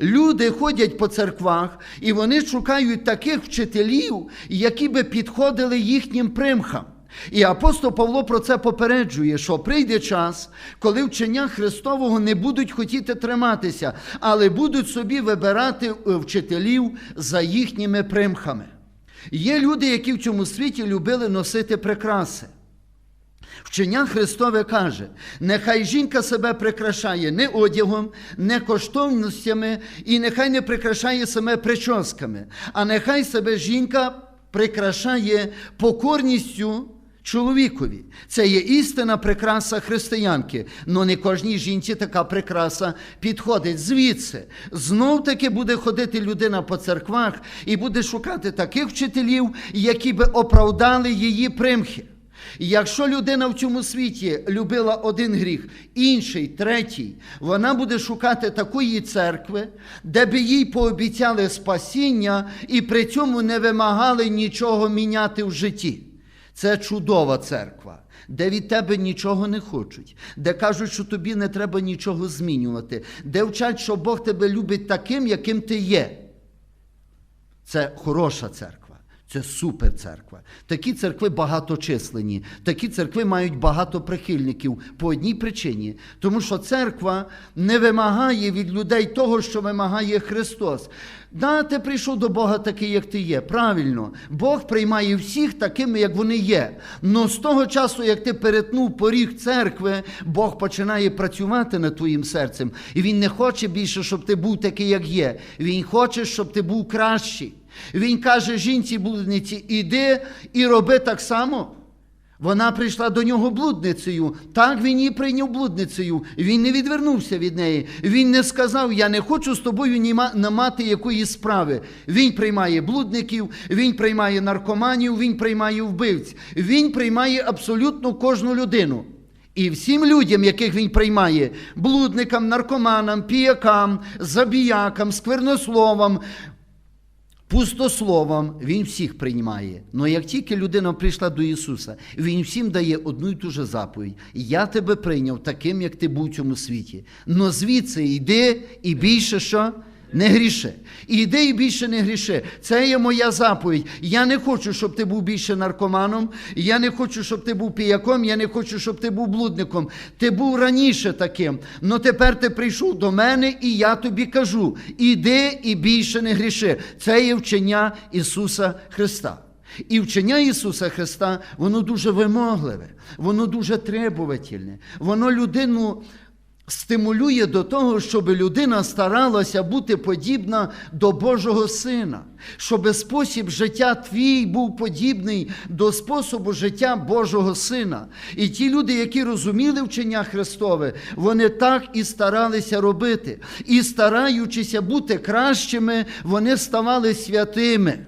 Люди ходять по церквах і вони шукають таких вчителів, які би підходили їхнім примхам. І апостол Павло про це попереджує, що прийде час, коли вчення Христового не будуть хотіти триматися, але будуть собі вибирати е, вчителів за їхніми примхами. Є люди, які в цьому світі любили носити прикраси. Вчення Христове каже: нехай жінка себе прикрашає не одягом, не коштовностями і нехай не прикрашає себе прическами, а нехай себе жінка прикрашає покорністю чоловікові. Це є істина прикраса християнки. Но не кожній жінці така прикраса підходить. Звідси знов таки буде ходити людина по церквах і буде шукати таких вчителів, які би оправдали її примхи. І Якщо людина в цьому світі любила один гріх, інший, третій, вона буде шукати такої церкви, де би їй пообіцяли спасіння і при цьому не вимагали нічого міняти в житті. Це чудова церква, де від тебе нічого не хочуть, де кажуть, що тобі не треба нічого змінювати, де вчать, що Бог тебе любить таким, яким ти є. Це хороша церква. Це супер церква. Такі церкви багаточисленні, такі церкви мають багато прихильників по одній причині. Тому що церква не вимагає від людей того, що вимагає Христос. Да, ти прийшов до Бога такий, як ти є. Правильно, Бог приймає всіх такими, як вони є. Но з того часу, як ти перетнув поріг церкви, Бог починає працювати над твоїм серцем. І Він не хоче більше, щоб ти був такий, як є. Він хоче, щоб ти був кращий. Він каже жінці блудниці, іди і роби так само. Вона прийшла до нього блудницею. Так він її прийняв блудницею. Він не відвернувся від неї. Він не сказав: Я не хочу з тобою не мати якоїсь справи. Він приймає блудників, він приймає наркоманів, він приймає вбивць. Він приймає абсолютно кожну людину. І всім людям, яких він приймає, блудникам, наркоманам, піякам, забіякам, сквернословам, Пустословом він всіх приймає. Але як тільки людина прийшла до Ісуса, Він всім дає одну і ту же заповідь. Я тебе прийняв таким, як ти був у цьому світі. Но звідси йди і більше що? Не гріши. Іди і більше не гріши. Це є моя заповідь. Я не хочу, щоб ти був більше наркоманом. Я не хочу, щоб ти був піяком. Я не хочу, щоб ти був блудником. Ти був раніше таким. Но тепер ти прийшов до мене, і я тобі кажу: іди і більше не гріши. Це є вчення Ісуса Христа. І вчення Ісуса Христа, воно дуже вимогливе, воно дуже требовательне, воно людину стимулює до того, щоб людина старалася бути подібна до Божого Сина, щоб спосіб життя твій був подібний до способу життя Божого Сина. І ті люди, які розуміли вчення Христове, вони так і старалися робити. І стараючися бути кращими, вони ставали святими.